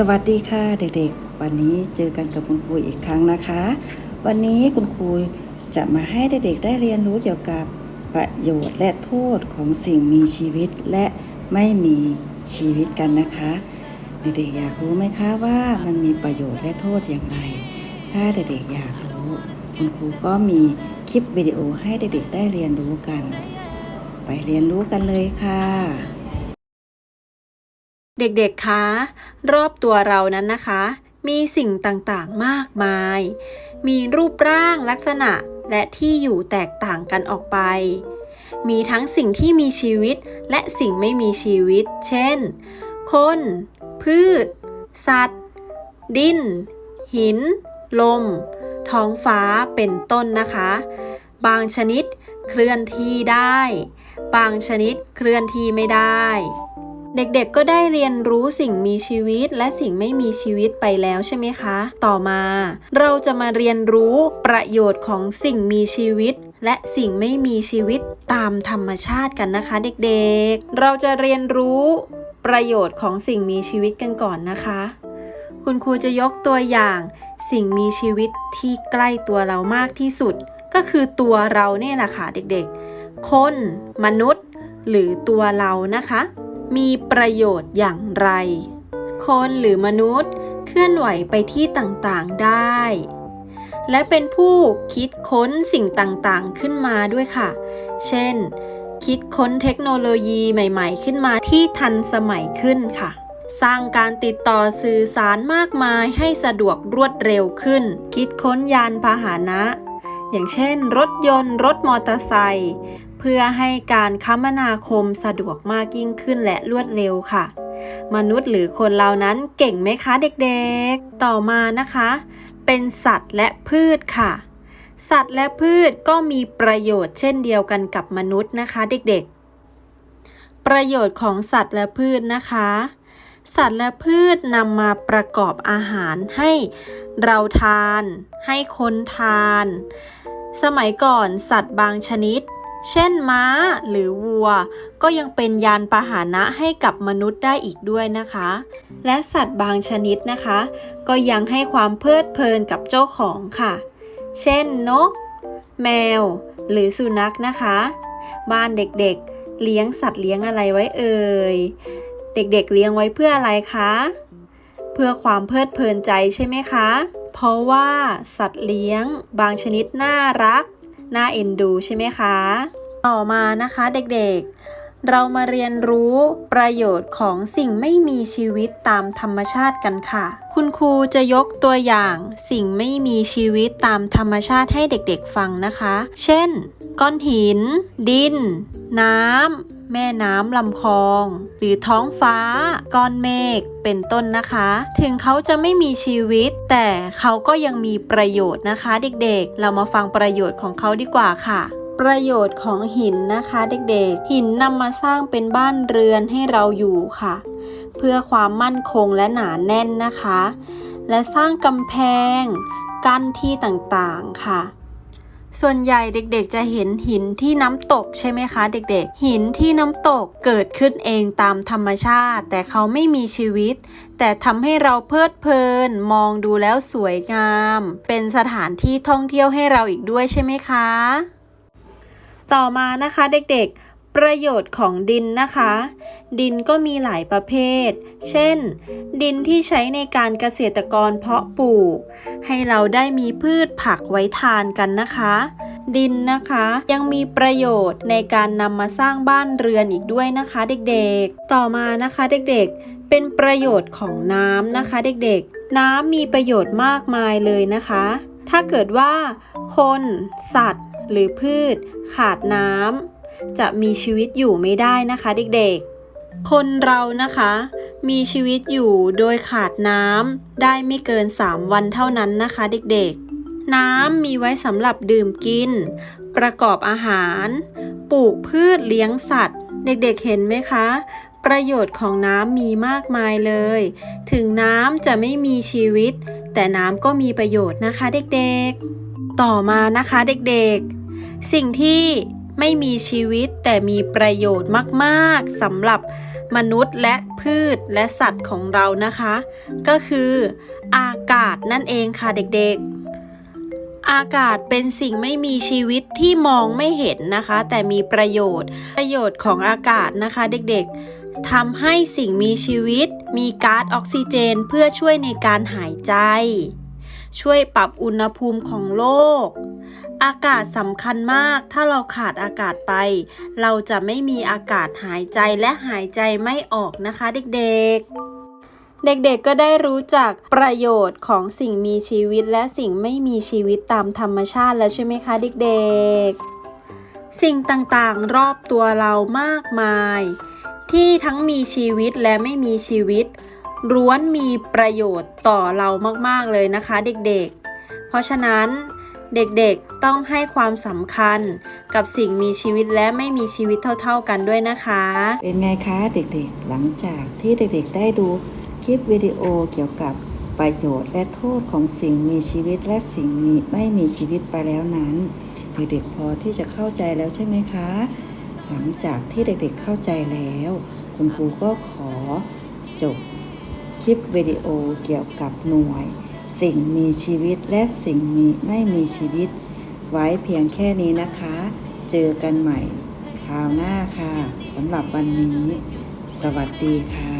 สวัสดีค่ะเด็กๆ วันนี้เจอกันกับคุณครูอีกครั้งนะคะ วันนี้คุณครูจะมาให้เด็กๆได้เรียนรู้เกี่ยวกับประโยชน์และโทษของสิ่งมีชีวิตและไม่มีชีวิตกันนะคะ เด็กๆอยากรู้ไหมคะว่ามันมีประโยชน์และโทษอย่างไร ถ้าเด็กๆอยากรู้ คุณครูก็มีคลิปวิดีโอให้เด็กๆได้เรียนรู้กัน ไปเรียนรู้กันเลยค่ะ เด็กๆ คะ รอบตัวเรานั้นนะคะ มีสิ่งต่างๆ มากมาย มีรูปร่างลักษณะและที่อยู่แตกต่างกันออกไป มีทั้งสิ่งที่มีชีวิตและสิ่งไม่มีชีวิต เช่น คน พืช สัตว์ ดิน หิน ลม ท้องฟ้า เป็นต้นนะคะ บางชนิดเคลื่อนที่ได้ บางชนิดเคลื่อนที่ไม่ได้ เด็กๆก็ได้เรียนรู้สิ่งมีชีวิตและสิ่งไม่มีชีวิตไปแล้วใช่ไหมคะ ต่อมา เราจะมาเรียนรู้ประโยชน์ของสิ่งมีชีวิต และสิ่งไม่มีชีวิตตามธรรมชาติกันนะคะ เด็กๆ เราจะเรียนรู้ประโยชน์ของสิ่งมีชีวิตกันก่อนนะคะ คุณครูจะยกตัวอย่าง สิ่งมีชีวิตที่ใกล้ตัวเรามากที่สุด ก็คือตัวเราเนี่ยแหละค่ะเด็กๆ คน มนุษย์ หรือตัวเรานะคะ มีประโยชน์อย่างไร คนหรือมนุษย์เคลื่อนไหวไปที่ต่างๆได้ และเป็นผู้คิดค้นสิ่งต่างๆขึ้นมาด้วยค่ะ เช่น คิดค้นเทคโนโลยีใหม่ ๆ ขึ้นมาที่ทันสมัยขึ้นค่ะสร้างการติดต่อสื่อสารมากมายให้สะดวกรวดเร็วขึ้น คิดค้นยานพาหนะ อย่างเช่น รถยนต์ รถมอเตอร์ไซค์ เพื่อให้การคมนาคมสะดวกมากยิ่งขึ้นและรวดเร็วค่ะ มนุษย์หรือคนเรานั้นเก่งไหมคะเด็กๆ ต่อมานะคะ เป็นสัตว์และพืชค่ะ สัตว์และพืชก็มีประโยชน์เช่นเดียวกันกับมนุษย์นะคะเด็กๆ ประโยชน์ของสัตว์และพืชนะคะสัตว์และพืชนำมาประกอบอาหารให้เราทาน ให้คนทาน สมัยก่อนสัตว์บางชนิด เช่นม้าหรือวัว ก็ยังเป็นยานพาหนะให้กับมนุษย์ได้อีกด้วยนะคะ และสัตว์บางชนิดนะคะ ก็ยังให้ความเพลิดเพลินกับเจ้าของค่ะ เช่นนก แมว หรือสุนัขนะคะ บ้านเด็กๆ เลี้ยงสัตว์เลี้ยงอะไรไว้เอ่ย เด็กๆเลี้ยงไว้เพื่ออะไรคะ เพื่อความเพลิดเพลินใจใช่ไหมคะ เพราะว่าสัตว์เลี้ยงบางชนิดน่ารัก น่าเอ็นดูใช่ไหมคะ ต่อมานะคะเด็กๆ เรามาเรียนรู้ประโยชน์ของสิ่งไม่มีชีวิตตามธรรมชาติกันค่ะ คุณครูจะยกตัวอย่างสิ่งไม่มีชีวิตตามธรรมชาติให้เด็กๆฟังนะคะ เช่น ก้อนหิน ดิน น้ำ แม่น้ำลำคลอง หรือท้องฟ้า ก้อนเมฆ เป็นต้นนะคะ ถึงเขาจะไม่มีชีวิต แต่เขาก็ยังมีประโยชน์นะคะ เด็กๆ เรามาฟังประโยชน์ของเขาดีกว่าค่ะ ประโยชน์ของหินนะคะเด็กๆ หินนำมาสร้างเป็นบ้านเรือนให้เราอยู่ค่ะ เพื่อความมั่นคงและหนาแน่นนะคะ และสร้างกำแพง กั้นที่ต่างๆค่ะส่วนใหญ่เด็กๆ จะเห็นหินที่น้ำตกใช่ไหมคะเด็กๆ หินที่น้ำตกเกิดขึ้นเองตามธรรมชาติ แต่เขาไม่มีชีวิต แต่ทำให้เราเพลิดเพลิน มองดูแล้วสวยงาม เป็นสถานที่ท่องเที่ยวให้เราอีกด้วยใช่ไหมคะ ต่อมานะคะเด็กๆ ประโยชน์ของดินนะคะ ดินก็มีหลายประเภท เช่น ดินที่ใช้ในการเกษตรกรเพาะปลูก ให้เราได้มีพืชผักไว้ทานกันนะคะ ดินนะคะยังมีประโยชน์ในการนำมาสร้างบ้านเรือนอีกด้วยนะคะเด็กๆ ต่อมานะคะเด็กๆ เป็นประโยชน์ของน้ำนะคะเด็กๆ น้ำมีประโยชน์มากมายเลยนะคะถ้าเกิดว่า คน สัตว์ หรือพืช ขาดน้ำจะมีชีวิตอยู่ไม่ได้นะคะเด็กๆ คนเรานะคะ มีชีวิตอยู่โดยขาดน้ำได้ไม่เกิน 3 วันเท่านั้นนะคะเด็กๆ น้ำมีไว้สำหรับดื่มกิน ประกอบอาหาร ปลูกพืชเลี้ยงสัตว์ เด็กๆเห็นไหมคะประโยชน์ของน้ำมีมากมายเลย ถึงน้ำจะไม่มีชีวิต แต่น้ำก็มีประโยชน์นะคะเด็กๆ ต่อมานะคะเด็กๆ สิ่งที่ไม่มีชีวิตแต่มีประโยชน์มากๆสำหรับมนุษย์และพืชและสัตว์ของเรานะคะ ก็คืออากาศนั่นเองค่ะเด็กๆ อากาศเป็นสิ่งไม่มีชีวิตที่มองไม่เห็นนะคะ แต่มีประโยชน์ประโยชน์ของอากาศนะคะเด็กๆทำให้สิ่งมีชีวิต มีก๊าซออกซิเจนเพื่อช่วยในการหายใจ ช่วยปรับอุณหภูมิของโลก อากาศสำคัญมาก ถ้าเราขาดอากาศไป เราจะไม่มีอากาศหายใจและหายใจไม่ออกนะคะเด็กๆเด็กๆ ก็ได้รู้จักประโยชน์ของสิ่งมีชีวิตและสิ่งไม่มีชีวิตตามธรรมชาติแล้วใช่ไหมคะเด็กๆ สิ่งต่างๆ รอบตัวเรามากมาย ที่ทั้งมีชีวิตและไม่มีชีวิตล้วนมีประโยชน์ต่อเรามากๆเลยนะคะเด็กๆ เพราะฉะนั้น เด็กๆต้องให้ความสำคัญกับสิ่งมีชีวิตและไม่มีชีวิตเท่าๆกันด้วยนะคะ เป็นไงคะเด็กๆ หลังจากที่เด็กๆ ได้ดูคลิปวิดีโอเกี่ยวกับประโยชน์และโทษของสิ่งมีชีวิตและสิ่งมีไม่มีชีวิตไปแล้วนั้น เด็กๆพอที่จะเข้าใจแล้วใช่ไหมคะ หลังจากที่เด็กๆเข้าใจแล้ว คุณครูก็ขอจบคลิปวิดีโอเกี่ยวกับหน่วย สิ่งมีชีวิตและสิ่งมีไม่มีชีวิต ไว้เพียงแค่นี้นะคะ เจอกันใหม่คราวหน้าค่ะสำหรับวันนี้ สวัสดีค่ะ